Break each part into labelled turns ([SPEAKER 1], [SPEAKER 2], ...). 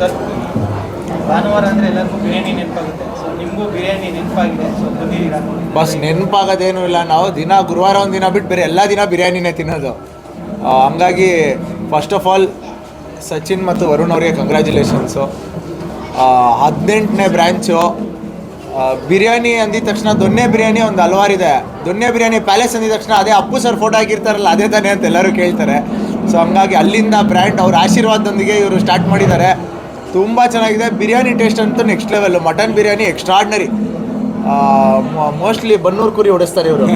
[SPEAKER 1] Sir, ಭಾನುವಾರ ಅಂದರೆ ಎಲ್ಲರಿಗೂ ಬಿರಿಯಾನಿ ನೆನಪಾಗುತ್ತೆ. ಸೊ ನಿಮಗೂ ಬಿರಿಯಾನಿ ನೆನಪಾಗಿದೆ. ಸೊ
[SPEAKER 2] ಬಸ್, ನೆನಪಾಗೋದೇನು ಇಲ್ಲ. ನಾವು ದಿನ, ಗುರುವಾರ ಒಂದು ದಿನ ಬಿಟ್ಟು ಬೇರೆ ಎಲ್ಲ ದಿನ ಬಿರಿಯಾನಿನೇ ತಿನ್ನೋದು. ಹಂಗಾಗಿ ಫಸ್ಟ್ ಆಫ್ ಆಲ್ ಸಚಿನ್ ಮತ್ತು ವರುಣ್ ಅವರಿಗೆ ಕಂಗ್ರ್ಯಾಚುಲೇಷನ್ಸು ಹದಿನೆಂಟನೇ ಬ್ರ್ಯಾಂಚು ಬಿರಿಯಾನಿ ಅಂದಿದ ತಕ್ಷಣ ದೊನ್ನೆ ಬಿರಿಯಾನಿ ಒಂದು ಹಲವಾರಿದೆ ದೊನ್ನೆ ಬಿರಿಯಾನಿ ಪ್ಯಾಲೇಸ್ ಅಂದಿದ ತಕ್ಷಣ ಅದೇ ಅಪ್ಪು ಸರ್ ಫೋಟೋ ಹಾಕಿರ್ತಾರಲ್ಲ, ಅದೇ ತಾನೇ ಅಂತ ಎಲ್ಲರೂ ಕೇಳ್ತಾರೆ. ಸೊ ಹಂಗಾಗಿ ಅಲ್ಲಿಂದ ಬ್ರ್ಯಾಂಡ್ ಅವ್ರ ಆಶೀರ್ವಾದದೊಂದಿಗೆ ಇವರು ಸ್ಟಾರ್ಟ್ ಮಾಡಿದ್ದಾರೆ. ತುಂಬ ಚೆನ್ನಾಗಿದೆ. ಬಿರಿಯಾನಿ ಟೇಸ್ಟ್ ಅಂತೂ next level mutton biryani extraordinary mostly Bannur ಕುರಿ ಹೊಡೆಸ್ತಾರೆ ಇವರು.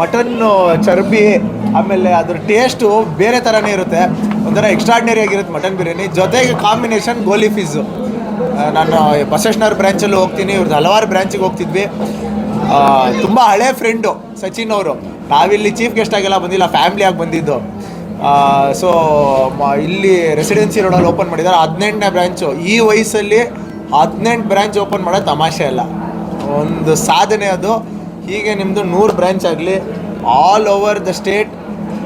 [SPEAKER 2] ಮಟನ್ನು ಚರ್ಬಿ, ಆಮೇಲೆ ಅದ್ರ ಟೇಸ್ಟು ಬೇರೆ ಥರನೇ ಇರುತ್ತೆ. ಒಂಥರ ಎಕ್ಸ್ಟ್ರಾಡ್ನರಿ ಆಗಿರುತ್ತೆ ಮಟನ್ ಬಿರಿಯಾನಿ. ಜೊತೆಗೆ ಕಾಂಬಿನೇಷನ್ ಗೋಲಿ ಫೀಸು ನಾನು ಬಸವೇಶ್ವರ ಬ್ರ್ಯಾಂಚಲ್ಲೂ ಹೋಗ್ತೀನಿ. ಇವ್ರದ್ದು ಹಲವಾರು ಬ್ರ್ಯಾಂಚಿಗೆ ಹೋಗ್ತಿದ್ವಿ. ತುಂಬ ಹಳೆ ಫ್ರೆಂಡು ಸಚಿನ್ ಅವರು. ನಾವಿಲ್ಲಿ ಚೀಫ್ ಗೆಸ್ಟ್ ಆಗೆಲ್ಲ, ಬಂದಿಲ್ಲ ಫ್ಯಾಮ್ಲಿಯಾಗಿ ಬಂದಿದ್ದು. ಸೊ ಇಲ್ಲಿ ರೆಸಿಡೆನ್ಸಿ ರೋಡಲ್ಲಿ ಓಪನ್ ಮಾಡಿದ್ದಾರೆ. ಹದಿನೆಂಟನೇ ಬ್ರ್ಯಾಂಚು ಈ ವಯಸ್ಸಲ್ಲಿ ಹದಿನೆಂಟು ಬ್ರ್ಯಾಂಚ್ ಓಪನ್ ಮಾಡೋದು ತಮಾಷೆ ಅಲ್ಲ. ಒಂದು ಸಾಧನೆ ಅದು. ಹೀಗೆ ನಿಮ್ಮದು ನೂರು ಬ್ರ್ಯಾಂಚ್ ಆಗಲಿ all over the state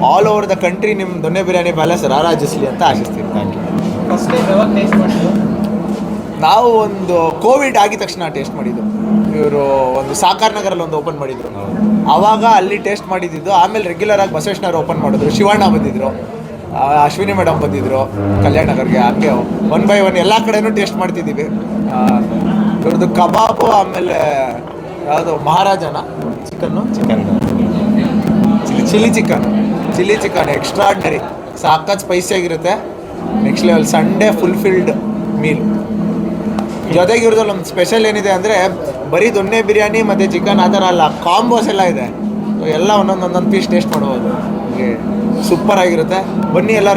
[SPEAKER 2] all over the country ನಿಮ್ಮ ದೊನ್ನೆ ಬಿರಿಯಾನಿ ಪ್ಯಾಲೇಸ್ ರಾರಾಜಿಸ್ಲಿ ಅಂತ ಆಶಿಸ್ತೀನಿ. ಥ್ಯಾಂಕ್ ಯು ನಾವು ಒಂದು ಕೋವಿಡ್ ಆಗಿದ ತಕ್ಷಣ ಟೇಸ್ಟ್ ಮಾಡಿದ್ದು. ಇವರು ಒಂದು ಸಾಕಾರ್ ನಗರಲ್ಲಿ ಒಂದು ಓಪನ್ ಮಾಡಿದ್ರು. ಆವಾಗ ಅಲ್ಲಿ ಟೇಸ್ಟ್ ಮಾಡಿದ್ದು ಆಮೇಲೆ ರೆಗ್ಯುಲರ್ ಆಗಿ ಬಸವೇಶ್ವರ ಓಪನ್ ಮಾಡಿದ್ರು. ಶಿವಣ್ಣ ಬಂದಿದ್ರು. ಅಶ್ವಿನಿ ಮೇಡಮ್ ಬಂದಿದ್ರು ಕಲ್ಯಾಣ ನಗರ್ಗೆ ಹಾಗೆ ಒನ್ ಬೈ ಒನ್ ಎಲ್ಲ ಕಡೆನೂ ಟೇಸ್ಟ್ ಮಾಡ್ತಿದ್ದೀವಿ. ಇವ್ರದ್ದು ಕಬಾಬು ಆಮೇಲೆ ಯಾವುದು ಮಹಾರಾಜನ chicken?
[SPEAKER 3] Chicken
[SPEAKER 2] chilli chicken chilli chicken extraordinary ಸಾಕತ್ ಸ್ಪೈಸಿಯಾಗಿರುತ್ತೆ next level Sunday fulfilled meal ಜೊತೆಗೆ ಇವ್ರದ್ದು ಒಂದು ಸ್ಪೆಷಲ್ ಏನಿದೆ ಅಂದರೆ ಬರೀ ದೊಣ್ಣೆ ಬಿರಿಯಾನಿ ಮತ್ತು ಚಿಕನ್ ಆ ಥರ ಅಲ್ಲ ಕಾಂಬೋಸ್ ಎಲ್ಲ ಇದೆ. ಸೊ ಎಲ್ಲ ಒಂದೊಂದು ಒಂದೊಂದು ಪೀಸ್ ಟೇಸ್ಟ್ ಮಾಡ್ಬೋದು. ಸೂಪರ್ ಆಗಿರುತ್ತೆ. ಬನ್ನಿ ಎಲ್ಲ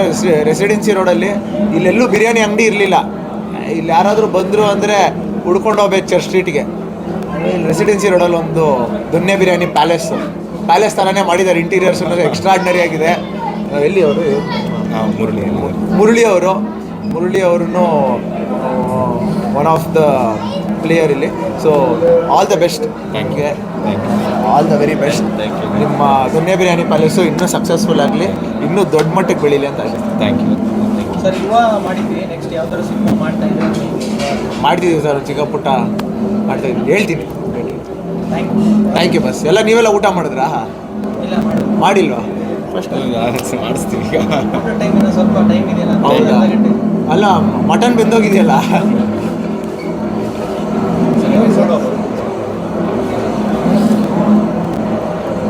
[SPEAKER 2] ರೆಸಿಡೆನ್ಸಿ ರೋಡಲ್ಲಿ ಇಲ್ಲೆಲ್ಲೂ ಬಿರಿಯಾನಿ ಅಂಗಡಿ ಇರಲಿಲ್ಲ. ಇಲ್ಲಿ ಯಾರಾದರೂ ಬಂದರು ಅಂದರೆ ಉಡ್ಕೊಂಡು ಹೋಗ್ಬೇಕು ಚರ್ಚ್ ಸ್ಟ್ರೀಟ್ಗೆ ಇಲ್ಲಿ ರೆಸಿಡೆನ್ಸಿ ರೋಡಲ್ಲಿ ಒಂದು ದೊನ್ನೆ ಬಿರಿಯಾನಿ ಪ್ಯಾಲೇಸ್ ಪ್ಯಾಲೇಸ್ ಥರನೇ ಮಾಡಿದ್ದಾರೆ ಇಂಟೀರಿಯರ್ಸ್ ಎಕ್ಸ್ಟ್ರಾಡ್ನರಿ ಆಗಿದೆ. ಎಲ್ಲಿ ಅವರು?
[SPEAKER 3] ಮುರಳಿ
[SPEAKER 2] ಮುರಳಿ ಅವರು. ಮುರಳಿ ಅವ್ರೂ ಒನ್ ಆಫ್ ದ ಪ್ಲೇಯರ್ ಇಲ್ಲಿ. So all the best
[SPEAKER 3] Thank you.
[SPEAKER 2] ನಿಮಗೆ
[SPEAKER 3] thank you
[SPEAKER 2] all the very best
[SPEAKER 3] thank you
[SPEAKER 2] ನಿಮ್ಮ ದೊನ್ನೆ ಬಿರಿಯಾನಿ ಪ್ಯಾಲೇಸು ಇನ್ನೂ ಸಕ್ಸಸ್ಫುಲ್ ಆಗಲಿ ಇನ್ನೂ ದೊಡ್ಡ ಮಟ್ಟಕ್ಕೆ ಬೆಳೀಲಿ ಅಂತ ಆಶಿಸ್ತೀನಿ
[SPEAKER 3] ಥ್ಯಾಂಕ್ ಯು
[SPEAKER 1] ಸರ್ ಇವ ಮಾಡಿದ್ವಿ ನೆಕ್ಸ್ಟ್ ಯಾವ ಥರ ಸಿನಿಮಾ ಮಾಡ್ತಾ ಇದ್ದೀವಿ
[SPEAKER 2] ಮಾಡ್ತಿದ್ದೀವಿ ಸರ್ ಚಿಕ್ಕ ಪುಟ್ಟ ಮಾಡ್ತಾ ಇದ್ದೀವಿ. ಹೇಳ್ತೀನಿ.
[SPEAKER 1] ಥ್ಯಾಂಕ್ ಯು
[SPEAKER 2] ಥ್ಯಾಂಕ್ ಯು ಬಸ್ ಎಲ್ಲ ನೀವೆಲ್ಲ ಊಟ ಮಾಡಿದ್ರಾ? ಮಾಡಿಲ್ವಾ?
[SPEAKER 3] ಫಸ್ಟ್ ಮಾಡಿಸ್ತೀವಿ ಈಗ.
[SPEAKER 1] ಊಟ ಟೈಮಿನ ಸ್ವಲ್ಪ ಟೈಮ್ ಇದೆಯಲ್ಲ
[SPEAKER 2] ಅಲ್ಲ ಮಟನ್ ಬೆಂದೋಗಿದೆಯಲ್ಲ.